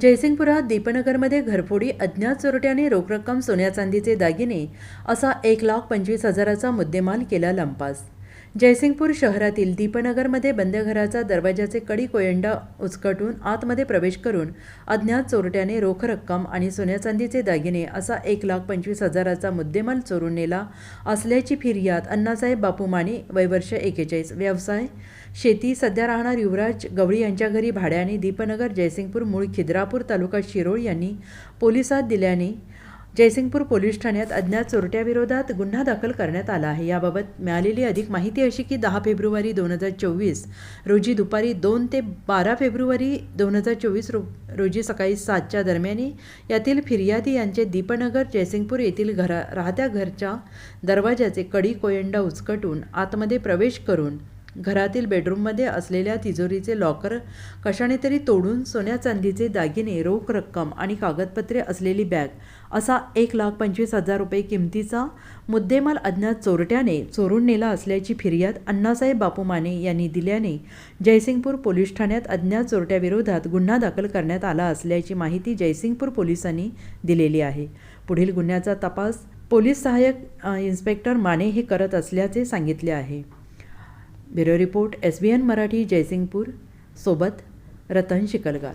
जयसिंगपुरात दीपनगरमध्ये घरफोडी अज्ञात चोरट्याने रोख रक्कम सोन्या चांदीचे दागिने असा एक लाख पंचवीस हजाराचा मुद्देमाल केला लंपास. जयसिंगपूर शहरातील दीपनगरमध्ये बंद घराचा दरवाजाचे कडी कोयंडा उचकटून आतमध्ये प्रवेश करून अज्ञात चोरट्याने रोख रक्कम आणि सोन्याचांदीचे दागिने असा एक लाख पंचवीस हजाराचा मुद्देमाल चोरून नेला. असल्याची फिर्याद अण्णासाहेब बापू माने वयवर्ष एकेचाळीस. व्यवसाय? शेती? सध्या राहणार युवराज गवळी यांच्या घरी भाड्याने दीपनगर जयसिंगपूर मूळ खिद्रापूर तालुका शिरोळ यांनी पोलिसात दिल्याने जयसिंगपूर पोलीस ठाण्यात अज्ञात चोरट्याविरोधात गुन्हा दाखल करण्यात आला आहे. याबाबत मिळालेली अधिक माहिती अशी की दहा फेब्रुवारी दोन हजार चोवीस रोजी दुपारी दोन ते बारा फेब्रुवारी दोन हजार चोवीस रो रोजी सकाळी सातच्या दरम्यानी यातील फिर्यादी यांचे दीपनगर जयसिंगपूर येथील घरा राहत्या घरच्या दरवाजाचे कडी कोयंडा उचकटून आतमध्ये प्रवेश करून घरातील बेडरूममध्ये असलेल्या तिजोरीचे लॉकर कशाने तरी तोडून सोन्या चांदीचे दागिने रोख रक्कम आणि कागदपत्रे असलेली बॅग असा एक लाख पंचवीस हजार रुपये किमतीचा मुद्देमाल अज्ञात चोरट्याने चोरून नेला असल्याची फिर्याद अण्णासाहेब बापू माने यांनी दिल्याने जयसिंगपूर पोलीस ठाण्यात अज्ञात चोरट्याविरोधात गुन्हा दाखल करण्यात आला असल्याची माहिती जयसिंगपूर पोलिसांनी दिलेली आहे. पुढील गुन्ह्याचा तपास पोलीस सहाय्यक इन्स्पेक्टर माने हे करत असल्याचे सांगितले आहे. Bureau report S B N Marathi Jaysingpur. सोबत रतन शिकलगार.